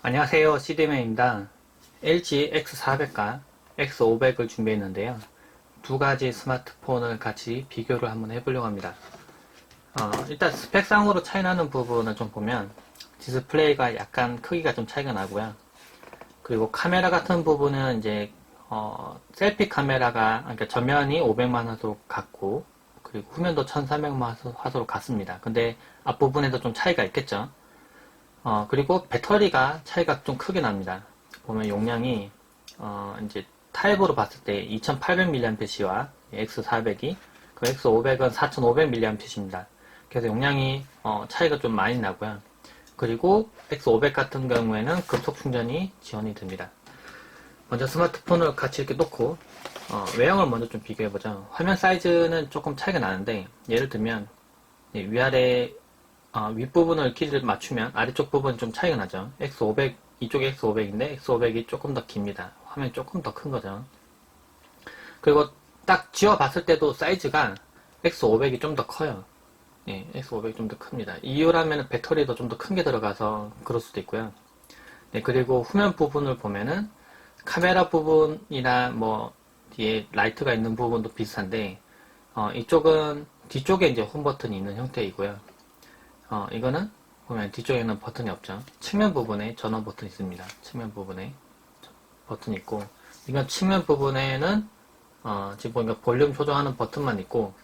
안녕하세요. CD맨입니다. LG X400과 X500을 준비했는데요. 두 가지 스마트폰을 같이 비교를 한번 해보려고 합니다. 어, 일단 스펙상으로 차이 나는 부분을 좀 보면 디스플레이가 약간 크기가 좀 차이가 나고요. 그리고 카메라 같은 부분은 이제 어, 셀피 카메라가 그러니까 전면이 500만 화소 같고 그리고 후면도 1300만 화소로 같습니다. 근데 앞부분에도 좀 차이가 있겠죠. 어, 그리고 배터리가 차이가 좀 크게 납니다. 보면 용량이, 어, 이제 타입으로 봤을 때 2800mAh와 X400이, 그 X500은 4500mAh입니다. 그래서 용량이, 어, 차이가 좀 많이 나고요. 그리고 X500 같은 경우에는 급속 충전이 지원이 됩니다. 먼저 스마트폰을 같이 이렇게 놓고, 어, 외형을 먼저 좀 비교해보죠. 화면 사이즈는 조금 차이가 나는데, 예를 들면, 예, 위아래 어, 윗부분을 길이를 맞추면 아래쪽 부분 좀 차이가 나죠. X500, 이쪽이 X500인데 X500이 조금 더 깁니다. 화면이 조금 더 큰 거죠. 그리고 딱 지워 봤을 때도 사이즈가 X500이 좀 더 커요. 예, X500이 좀 더 큽니다. 이유라면 배터리도 좀 더 큰 게 들어가서 그럴 수도 있고요. 네, 그리고 후면 부분을 보면은 카메라 부분이나 뭐 뒤에 라이트가 있는 부분도 비슷한데 어, 이쪽은 뒤쪽에 이제 홈 버튼이 있는 형태이고요. 어, 이거는 보면 뒤쪽에는 버튼이 없죠. 측면 부분에 전원 버튼이 있습니다. 측면 부분에 버튼이 있고, 이건 측면 부분에는 어, 지금 보니까 볼륨 조정하는 버튼만 있고,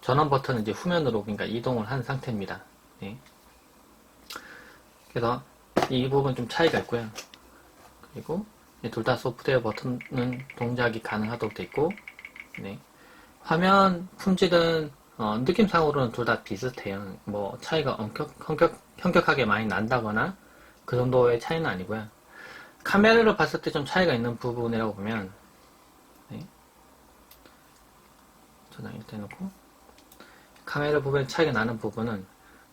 전원 버튼은 이제 후면으로 그러니까 이동을 한 상태입니다. 네. 그래서 이 부분 좀 차이가 있고요. 그리고 둘 다 소프트웨어 버튼은 동작이 가능하도록 되어 있고, 네. 화면 품질은 어, 느낌상으로는 둘 다 비슷해요. 뭐 차이가 엄격, 현격, 현격하게 많이 난다거나 그 정도의 차이는 아니고요. 카메라로 봤을 때 좀 차이가 있는 부분이라고 보면 네. 저장 이렇게 해놓고 카메라 부분에 차이가 나는 부분은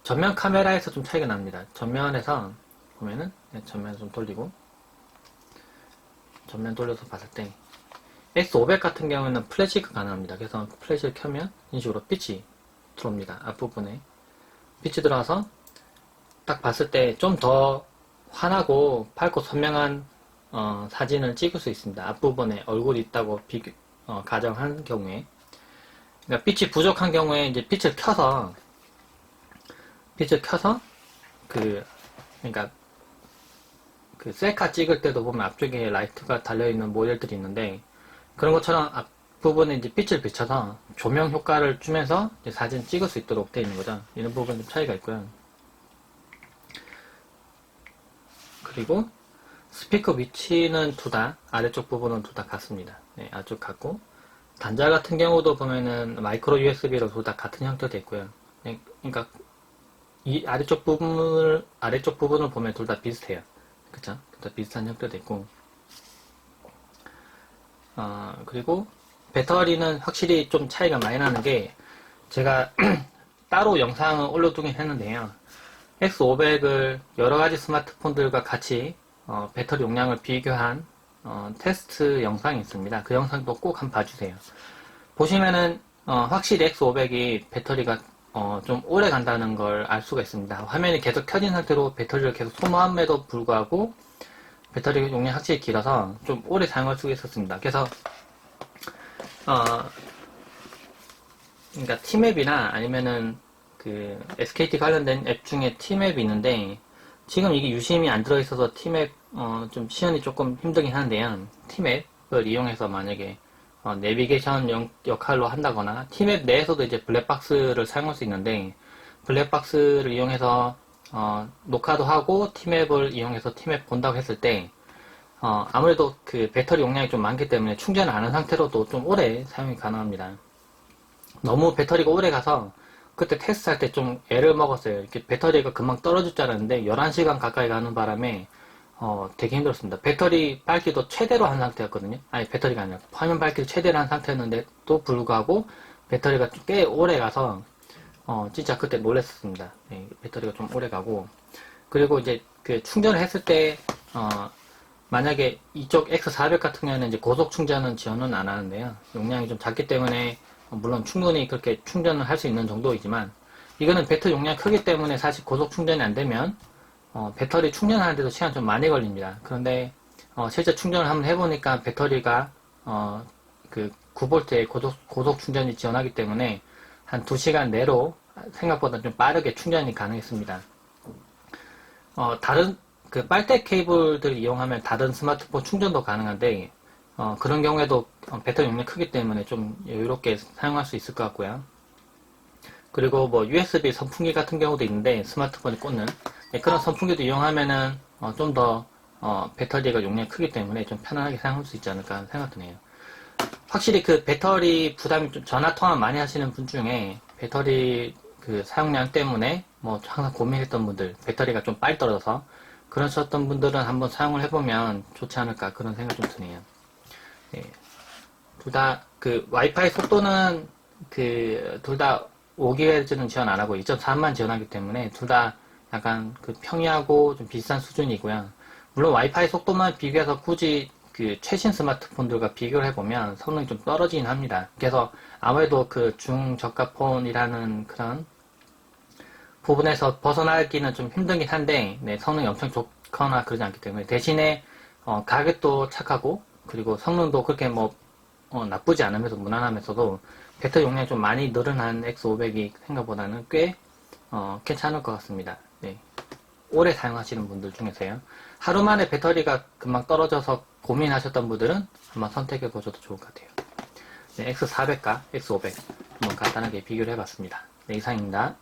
전면 카메라에서 좀 차이가 납니다. 전면에서 보면은 네, 전면 좀 돌리고 전면 돌려서 봤을 때 X500 같은 경우에는 플래시가 가능합니다. 그래서 플래시를 켜면 이런 식으로 빛이 들어옵니다. 앞부분에 빛이 들어와서 딱 봤을 때 좀 더 환하고 밝고 선명한 어, 사진을 찍을 수 있습니다. 앞부분에 얼굴이 있다고 비교, 어, 가정한 경우에 그러니까 빛이 부족한 경우에 이제 빛을 켜서 빛을 켜서 그 그러니까 그 셀카 찍을 때도 보면 앞쪽에 라이트가 달려있는 모델들이 있는데 그런 것처럼 앞부분에 이제 빛을 비춰서 조명 효과를 주면서 사진 찍을 수 있도록 되어 있는 거죠. 이런 부분 좀 차이가 있고요. 그리고 스피커 위치는 둘 다, 아래쪽 부분은 둘 다 같습니다. 네, 아쪽 같고, 단자 같은 경우도 보면은 마이크로 USB로 둘 다 같은 되어 있고요. 네, 그러니까 이 아래쪽 부분을 아래쪽 부분을 보면 둘 다 비슷해요. 그쵸? 둘다 비슷한 되어 있고, 어, 그리고 배터리는 확실히 좀 차이가 많이 나는 게 제가 따로 영상을 올려두긴 했는데요. X500을 여러 가지 스마트폰들과 같이 어, 배터리 용량을 비교한 어, 테스트 영상이 있습니다. 그 영상도 꼭 한번 봐주세요. 보시면은 어, 확실히 X500이 배터리가 어, 좀 오래 간다는 걸 알 수가 있습니다. 화면이 계속 켜진 상태로 배터리를 계속 소모함에도 불구하고 배터리 용량이 확실히 길어서 좀 오래 사용할 수 있었습니다. 그래서 어 그러니까 티맵이나 아니면은 그 SKT 관련된 앱 중에 티맵이 있는데 지금 이게 유심히 안 들어있어서 티맵 어 좀 시연이 조금 힘들긴 한데요. 티맵을 이용해서 만약에 어, 내비게이션 영, 역할로 한다거나 티맵 내에서도 이제 블랙박스를 사용할 수 있는데 블랙박스를 이용해서 어, 녹화도 하고 티맵을 이용해서 티맵 본다고 했을 때 어, 아무래도 그 배터리 용량이 좀 많기 때문에 충전을 안 한 상태로도 좀 오래 사용이 가능합니다. 너무 배터리가 오래 가서 그때 테스트 할 때 좀 애를 먹었어요. 이렇게 배터리가 금방 떨어질 줄 알았는데 11시간 가까이 가는 바람에 어, 되게 힘들었습니다. 배터리 밝기도 최대로 한 상태였거든요. 아니 배터리가 아니라 화면 밝기를 최대로 한 상태였는데도 불구하고 배터리가 꽤 오래 가서 어, 진짜 그때 놀랬었습니다. 네, 배터리가 좀 오래 가고. 그리고 이제 그 충전을 했을 때, 어, 만약에 이쪽 X400 같은 경우에는 이제 고속 충전은 지원은 안 하는데요. 용량이 좀 작기 때문에, 어, 물론 충분히 그렇게 충전을 할 수 있는 정도이지만, 이거는 배터리 용량이 크기 때문에 사실 고속 충전이 안 되면, 어, 배터리 충전하는데도 시간 좀 많이 걸립니다. 그런데 어, 실제 충전을 한번 해보니까 배터리가 어, 그 9V의 고속, 고속 충전이 지원하기 때문에 한 2시간 내로 생각보다 좀 빠르게 충전이 가능했습니다. 어, 다른 그 빨대 케이블들 이용하면 다른 스마트폰 충전도 가능한데 어, 그런 경우에도 어, 배터리 용량이 크기 때문에 좀 여유롭게 사용할 수 있을 것 같고요. 그리고 뭐 USB 선풍기 같은 경우도 있는데 스마트폰에 꽂는 네, 그런 선풍기도 이용하면은 어, 좀더 어, 배터리가 용량이 크기 때문에 좀 편안하게 사용할 수 있지 않을까 생각 드네요. 확실히 그 배터리 부담이 좀 전화 통화 많이 하시는 분 중에 배터리 그 사용량 때문에 뭐 항상 고민했던 분들 배터리가 좀 빨리 떨어져서 그러셨던 분들은 한번 사용을 해보면 좋지 않을까 그런 생각 좀 드네요. 네. 둘다 그 와이파이 속도는 그 둘 다 5GHz는 지원 안 하고 2.3만 지원하기 때문에 둘 다 약간 그 평이하고 좀 비슷한 수준이고요. 물론 와이파이 속도만 비교해서 굳이 그 최신 스마트폰들과 비교를 해보면 성능이 좀 떨어지긴 합니다. 그래서 아무래도 그 중저가 폰이라는 그런 부분에서 벗어나기는 좀 힘들긴 한데 네, 성능이 엄청 좋거나 그러지 않기 때문에 대신에 어, 가격도 착하고 그리고 성능도 그렇게 뭐 어, 나쁘지 않으면서 무난하면서도 배터리 용량이 좀 많이 늘어난 X500이 생각보다는 꽤 어, 괜찮을 것 같습니다. 네. 오래 사용하시는 분들 중에서요. 하루 만에 배터리가 금방 떨어져서 고민하셨던 분들은 한번 선택해 보셔도 좋을 것 같아요. 네, X400과 X500 한번 간단하게 비교를 해봤습니다. 네, 이상입니다.